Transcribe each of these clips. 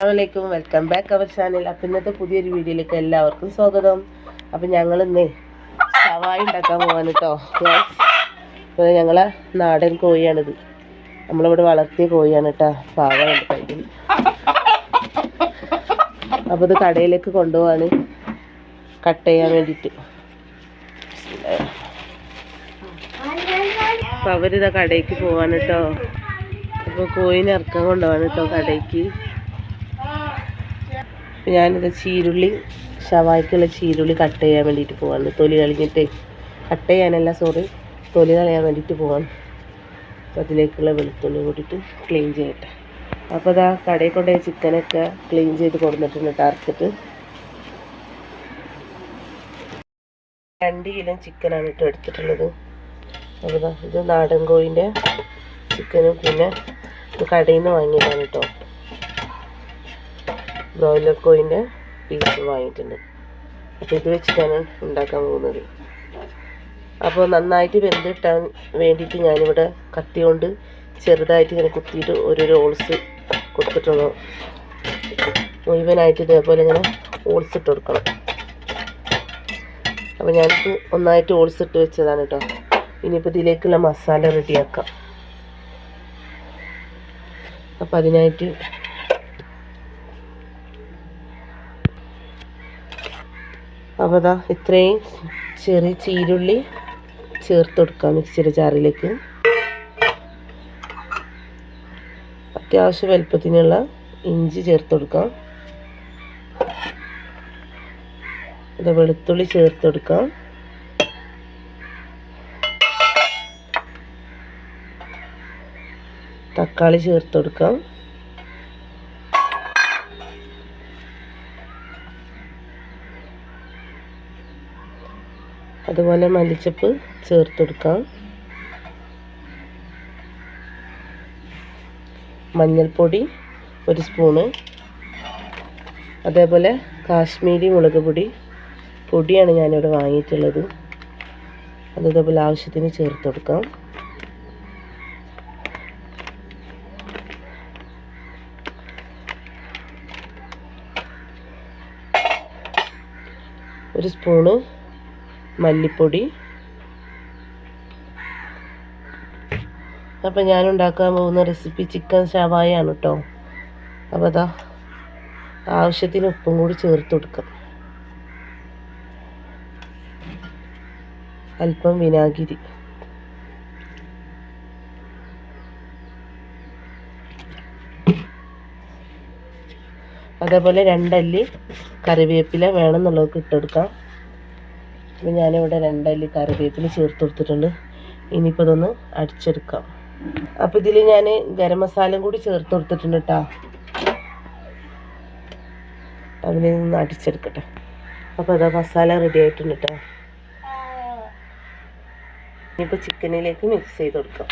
അസ്സാമലൈക്കും welcome back our channel. അപ്പം ഇന്നത്തെ പുതിയൊരു വീഡിയോയിലേക്ക് എല്ലാവർക്കും സ്വാഗതം. അപ്പം ഞങ്ങൾ ഇന്ന് സവായി ഉണ്ടാക്കാൻ പോകാൻ കേട്ടോ അപ്പോൾ ഞങ്ങളെ നാടൻ കോഴിയാണിത്. നമ്മളിവിടെ വളർത്തിയ കോഴിയാണ് കേട്ടോ പാവമുണ്ട് കയ്യിൽ അപ്പോൾ ഇത് കടയിലേക്ക് കൊണ്ടുപോകാൻ കട്ട് ചെയ്യാൻ വേണ്ടിയിട്ട്. അപ്പം അവരിതാ കടയ്ക്ക് പോവാൻ കേട്ടോ അപ്പോൾ കോഴിനെ ഇറക്കാൻ കൊണ്ടുപോകാൻ കേട്ടോ കടയ്ക്ക് ഞാനിത് ചീരുള്ളി ഷവായ്ക്കുള്ള ചീരുള്ളി കട്ട് ചെയ്യാൻ വേണ്ടിയിട്ട് പോവാണ്. തൊലി കളഞ്ഞിട്ട് കട്ട് ചെയ്യാനല്ല സോറി തൊലി കളയാൻ വേണ്ടിയിട്ട് പോവാണ്. അപ്പോൾ അതിലേക്കുള്ള വെളുത്തുള്ളി കൂട്ടിയിട്ട് ക്ലീൻ ചെയ്യട്ടെ. അപ്പോൾ അതാ കടയിൽ കൊണ്ടുപോയി ചിക്കനൊക്കെ ക്ലീൻ ചെയ്ത് കൊടുത്തിട്ടുണ്ട് ടാർക്കറ്റ് രണ്ട് കിലോ ചിക്കനാണ് കേട്ടോ എടുത്തിട്ടുള്ളത്. അപ്പോൾ ഇത് നാടൻ കോഴിന്റെ ചിക്കനും പിന്നെ ഇത് കടയിൽ നിന്ന് വാങ്ങിയതാണ് കേട്ടോ ബ്രോയിലർ കോഴിന്റെ പീസ് വാങ്ങിയിട്ടുണ്ട്. അപ്പോൾ ഇത് വെച്ചിട്ടാണ് ഉണ്ടാക്കാൻ പോകുന്നത്. അപ്പോൾ നന്നായിട്ട് വെന്തിട്ടാൻ വേണ്ടിയിട്ട് ഞാനിവിടെ കത്തി കൊണ്ട് ചെറുതായിട്ട് ഇങ്ങനെ കുത്തിയിട്ട് ഒരു റോൾസ് കൊടുത്തിട്ടുള്ളൂ. മുഴുവനായിട്ട് ഇതേപോലെ ഇങ്ങനെ ഓൾസ് ഇട്ട് കൊടുക്കണം. അപ്പോൾ ഞാനിത് ഒന്നായിട്ട് ഓൾസ് ഇട്ട് വെച്ചതാണ് കേട്ടോ ഇനിയിപ്പോൾ ഇതിലേക്കുള്ള മസാല റെഡിയാക്കാം അപ്പോൾ അതിനായിട്ട് അപ്പോൾ അതാ ഇത്രയും ചെറിയ ചീരുള്ളി ചേർത്ത് കൊടുക്കുക മിക്സിയുടെ ജാറിലേക്ക്. അത്യാവശ്യം വലുപ്പത്തിനുള്ള ഇഞ്ചി ചേർത്ത് കൊടുക്കാം. ഇത് വെളുത്തുള്ളി ചേർത്ത് കൊടുക്കാം. തക്കാളി ചേർത്ത് കൊടുക്കാം. അതുപോലെ മല്ലിച്ചപ്പ് ചേർത്ത് കൊടുക്കാം മഞ്ഞൾപ്പൊടി ഒരു സ്പൂണ്. അതേപോലെ കാശ്മീരി മുളക് പൊടി. പൊടിയാണ് ഞാനിവിടെ വാങ്ങിയിട്ടുള്ളത്. അത് ഇതേപോലെ ആവശ്യത്തിന് ചേർത്ത് കൊടുക്കാം ഒരു സ്പൂണ് മല്ലിപ്പൊടി. അപ്പം ഞാൻ ഉണ്ടാക്കാൻ പോകുന്ന റെസിപ്പി ചിക്കൻ ഷവായ ആണ് കേട്ടോ അപ്പോൾ അതാ ആവശ്യത്തിന് ഉപ്പും കൂടി ചേർത്ത് കൊടുക്കാം. അല്പം വിനാഗിരി. അതേപോലെ രണ്ടല്ലി കറിവേപ്പില വേണമെന്നുള്ളതൊക്കെ ഇട്ടെടുക്കാം. അപ്പോൾ ഞാനിവിടെ രണ്ടല്ലി കറിവേപ്പില ചേർത്ത് കൊടുത്തിട്ടുണ്ട്. ഇനിയിപ്പോൾ ഇതൊന്ന് അടിച്ചെടുക്കാം. അപ്പോൾ ഇതിൽ ഞാൻ ഗരം മസാലയും കൂടി ചേർത്ത് കൊടുത്തിട്ടുണ്ട് കേട്ടോ അതിൽ നിന്ന് അടിച്ചെടുക്കട്ടെ. അപ്പോൾ അതാ മസാല റെഡി ആയിട്ടുണ്ട് കേട്ടോ ഇനിയിപ്പോൾ ചിക്കനിലേക്ക് മിക്സ് ചെയ്ത് കൊടുക്കാം.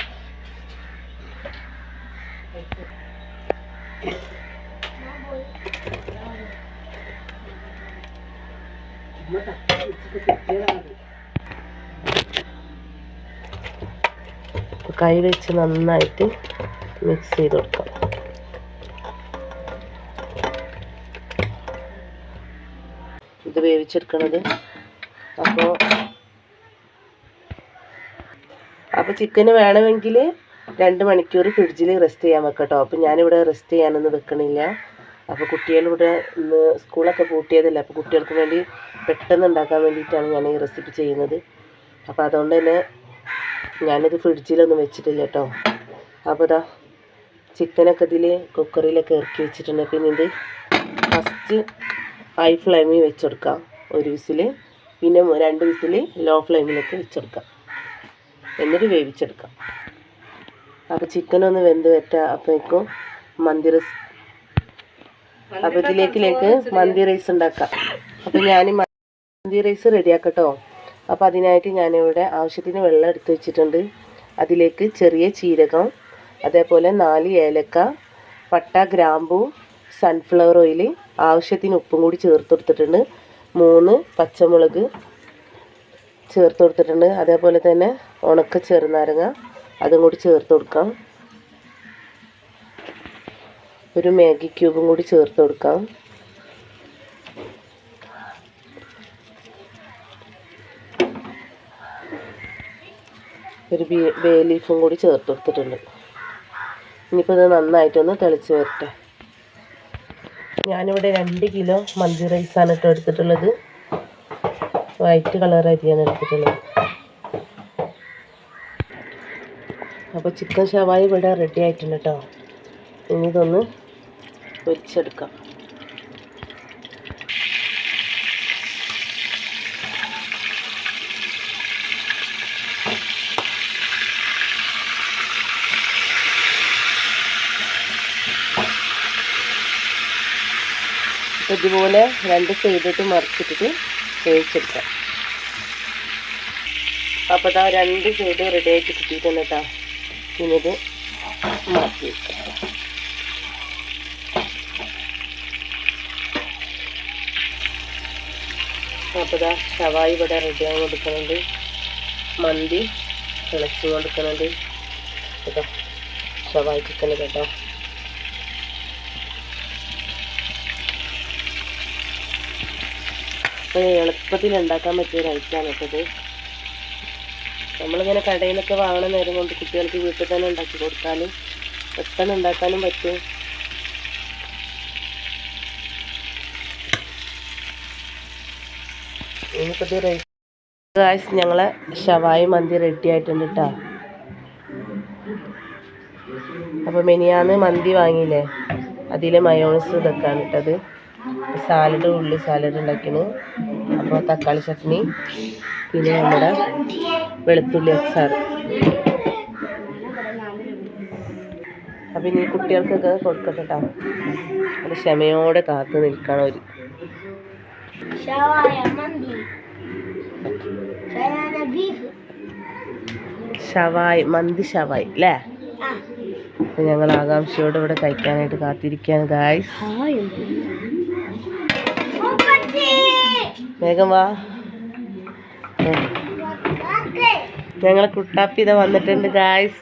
കൈ വെച്ച് നന്നായിട്ട് മിക്സ് ചെയ്ത് കൊടുക്കാം. ഇത് വേവിച്ചെടുക്കണത്. അപ്പോൾ അപ്പോൾ ചിക്കന് വേണമെങ്കിൽ രണ്ട് മണിക്കൂർ ഫ്രിഡ്ജിൽ റെസ്റ്റ് ചെയ്യാൻ വെക്കട്ടോ അപ്പോൾ ഞാനിവിടെ റെസ്റ്റ് ചെയ്യാനൊന്നും വെക്കണില്ല. അപ്പോൾ കുട്ടികളിവിടെ ഇന്ന് സ്കൂളൊക്കെ പൂട്ടിയതല്ലേ അപ്പോൾ കുട്ടികൾക്ക് വേണ്ടി പെട്ടെന്ന് ഉണ്ടാക്കാൻ വേണ്ടിയിട്ടാണ് ഞാൻ ഈ റെസിപ്പി ചെയ്യുന്നത്. അപ്പോൾ അതുകൊണ്ട് തന്നെ ഞാനിത് ഫ്രിഡ്ജിലൊന്നും വെച്ചിട്ടില്ല കേട്ടോ. അപ്പോൾ ഇതാ ചിക്കനൊക്കെ ഇതിൽ കുക്കറിലൊക്കെ ഇറക്കി വെച്ചിട്ടുണ്ട്. പിന്നെ ഇത് ഫസ്റ്റ് ഹൈ ഫ്ലെയിമിൽ വെച്ചെടുക്കാം. ഒരു വിസിൽ പിന്നെ രണ്ട് വിസിൽ ലോ ഫ്ലെയിമിലൊക്കെ വെച്ചെടുക്കാം. എന്നിട്ട് വേവിച്ചെടുക്കാം. അപ്പോൾ ചിക്കനൊന്ന് വെന്ത് വറ്റാം അപ്പോഴേക്കും മന്തി റൈസ് അപ്പോൾ ഇതിലേക്കിലേക്ക് മന്തി റൈസ് ഉണ്ടാക്കാം. അപ്പോൾ ഞാൻ മന്തി റൈസ് റെഡിയാക്കട്ടോ. അപ്പൊ അതിനായിട്ട് ഞാനിവിടെ ആവശ്യത്തിന് വെള്ളം എടുത്ത് വെച്ചിട്ടുണ്ട്. അതിലേക്ക് ചെറിയ ചീരകം അതേപോലെ നാല് ഏലക്ക പട്ട ഗ്രാമ്പു സൺഫ്ലവർ ഓയിൽ ആവശ്യത്തിന് ഉപ്പും കൂടി ചേർത്ത് കൊടുത്തിട്ടുണ്ട്. മൂന്ന് പച്ചമുളക് ചേർത്ത് കൊടുത്തിട്ടുണ്ട്. അതേപോലെ തന്നെ ഉണക്ക ചെറുനാരങ്ങ അതും കൂടി ചേർത്ത് കൊടുക്കാം. ഒരു മാഗി ക്യൂബും കൂടി ചേർത്ത് കൊടുക്കാം. ഒരു ബേ ലീഫും കൂടി ചേർത്ത് കൊടുത്തിട്ടുണ്ട്. ഇനിയിപ്പോൾ ഇത് നന്നായിട്ടൊന്ന് തിളച്ച് വരട്ടെ. ഞാനിവിടെ രണ്ട് കിലോ മന്തി റൈസാണ് കേട്ടോ എടുത്തിട്ടുള്ളത്. വൈറ്റ് കളർ അരിയാണ് എടുത്തിട്ടുള്ളത്. അപ്പോൾ ചിക്കൻ ഷവായി ഇവിടെ റെഡി ആയിട്ടുണ്ട് കേട്ടോ. ഇനി ഇതൊന്ന് പൊരിച്ചെടുക്കാം. ഇതുപോലെ രണ്ട് സൈഡിട്ട് മറിച്ചിട്ടിട്ട് വേവിച്ചെടുക്കാം. അപ്പോൾ ഇതാ രണ്ട് സൈഡ് റെഡി ആയിട്ട് കിട്ടിയിട്ടുണ്ട് കേട്ടോ ഇനി ഇത് മാറ്റി വെക്കാം. അപ്പോൾ ഇതാ ഷവായി ഇവിടെ റെഡി ആയി കൊടുക്കുന്നുണ്ട്. മന്തി തിളച്ച് കൊടുക്കുന്നുണ്ട്. കേട്ടോ ഷവായി ചിക്കൻ കേട്ടോ അപ്പോൾ എളുപ്പത്തിൽ ഉണ്ടാക്കാൻ പറ്റിയ ഒരു ഐറ്റമാണ് കേട്ടത് നമ്മളിങ്ങനെ കടയിൽ നിന്നൊക്കെ വാങ്ങണ നേരം കൊണ്ട് കുട്ടികൾക്ക് വീട്ടിൽ തന്നെ ഉണ്ടാക്കി കൊടുത്താൽ പെട്ടെന്ന് ഉണ്ടാക്കാനും പറ്റും. ഗായ്സ് ഞങ്ങളെ ഷവായി മന്തി റെഡി ആയിട്ടുണ്ട് കേട്ടോ അപ്പോൾ മെനിയാന്ന് മന്തി വാങ്ങിയില്ലേ? അതിൽ മയോണസ് ഇതൊക്കെയാണ് ഇട്ടത് സാലഡ് ഉള്ളി സാലഡ് ഉണ്ടാക്കിന് അപ്പോൾ തക്കാളി ചട്നി പിന്നെ നമ്മുടെ വെളുത്തുള്ളി അച്ചാർ. അപ്പം ഇനി കുട്ടികൾക്കൊക്കെ കൊടുക്കട്ടെ കേട്ടോ അത് ക്ഷമയോടെ കാത്തു നിൽക്കണം ഒരു ഷവായ മന്തി ഷവായ ബീഫ് ഷവായ് മന്തി ഷവായ് അല്ലേ അപ്പൊ ഞങ്ങൾ ആകാംക്ഷയോടെ ഇവിടെ കഴിക്കാനായിട്ട് കാത്തിരിക്കുകയാണ് ഗായ്സ് വേഗം വാ. ഞങ്ങളെ കുട്ടാപ്പി ഇതാ വന്നിട്ടുണ്ട് ഗായ്സ്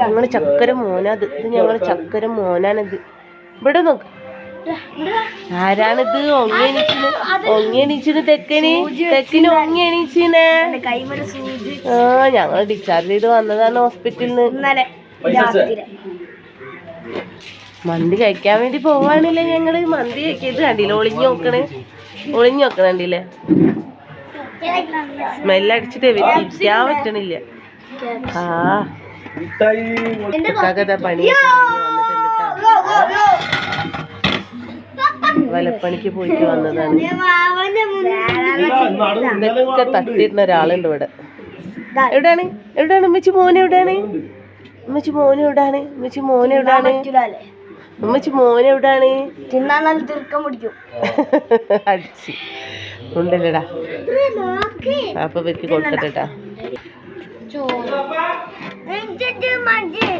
ഞങ്ങൾ ചക്കര മോനാ ഇത് ഞങ്ങൾ ചക്കര മോനാണിത്. ഇവിടെ നോക്ക്. ആരാണിത്? ഒങ്ങിയണിച്ചിന് ഒങ്ങെണീച്ചിന് തെക്കന്? സൂചി ആ ഞങ്ങൾ ഡിസ്ചാർജ് ചെയ്ത് വന്നതാണ് ഹോസ്പിറ്റലിൽ ഇന്നലെ മന്തി കഴിക്കാൻ വേണ്ടി പോവാണില്ലേ ഞങ്ങൾ? മന്തി കഴിക്കരുത്. കണ്ടില്ല? ഒളിഞ്ഞു നോക്കണേ. ഒളിഞ്ഞു നോക്കണ കണ്ടില്ലേ? സ്മെല്ലടിച്ചിട്ട് ഇരിക്കാൻ പറ്റണില്ല. ആ. പണി. വന്നിട്ടുണ്ട്. വലപ്പണിക്ക് പോയിട്ട് വന്നതാണ്. ഇതൊക്കെ തട്ടിയിരുന്ന ഒരാളുണ്ട് ഇവിടെ. എവിടെയാണ്? എവിടെയാണ്? ഉമ്മച്ചി മോനെ എവിടെയാണ്? ഉമ്മച്ചി മോനെ എവിടെയാണ്? ഉമ്മച്ചി മോനെ എവിടെയാണ്? ഉമ്മച്ചി മോനെ എവിടെയാണ്? തിന്നാൻ തീർക്കം പിടിക്കും. അടിച്ച്. ഉണ്ടല്ലടാ. അപ്പൊ വെക്ക് കൊടുത്തിട്ടാ വേണേ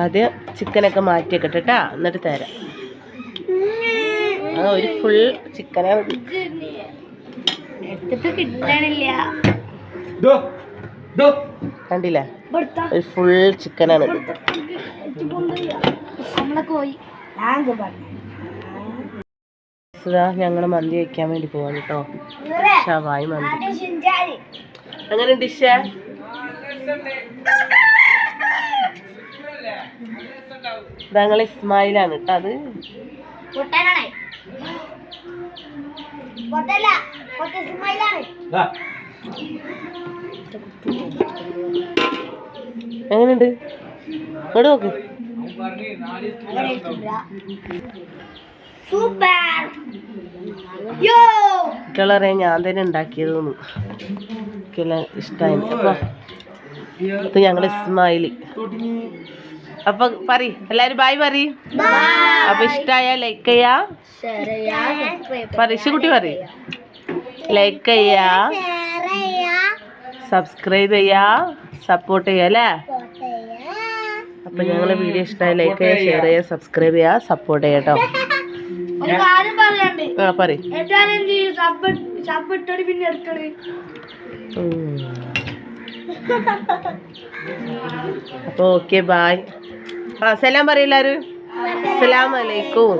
ആദ്യം ചിക്കനൊക്കെ മാറ്റി കേട്ടാ ട്ടാ എന്നിട്ട് തരാം. ആ ഒരു ഫുൾ ചിക്കനെ കിട്ടണില്ല. കണ്ടില്ലേ? ഒരു ഫുൾ ചിക്കനാണ് ഞങ്ങൾ ഞങ്ങൾ മന്തി വയ്ക്കാൻ വേണ്ടി പോവാണ് കേട്ടോ. ഷവായി മന്തി. അങ്ങനെ ഡിഷ് ഞങ്ങൾ ഇസ്മായിലാണ് കേട്ടോ അത്. എങ്ങനെയുണ്ട്? ഇങ്ങോട്ട് നോക്ക്. സൂപ്പർ. കുട്ടികളറിയാൻ ഞാൻ തന്നെ ഉണ്ടാക്കിയതെന്ന്. എനിക്കെല്ലാം ഇഷ്ടമായി അപ്പോൾ ഇത് ഞങ്ങൾ ഇസ്മായിൽ അപ്പൊ പറ എല്ലാരും ബായ് പറ അപ്പൊ ഇഷ്ടായ ലൈക്ക് ചെയ്യാ. പറ കുട്ടി പറ ലൈക്ക് ചെയ്യാ. സബ്സ്ക്രൈബ് ചെയ്യാ. സപ്പോർട്ട് ചെയ്യാ അല്ലേ? അപ്പൊ ഞങ്ങളെ വീഡിയോ ഇഷ്ടമായി ലൈക്ക് ചെയ്യാ ഷെയർ ചെയ്യാ സബ്സ്ക്രൈബ് ചെയ്യാ സപ്പോർട്ട് ചെയ്യട്ടോ കേട്ടോ ആ പറ പിന്നെ എടുക്കണേ അപ്പോൾ ഓക്കെ ബായ് ആ സലാം പറയില്ലാരും അസ്സലാമലൈക്കും.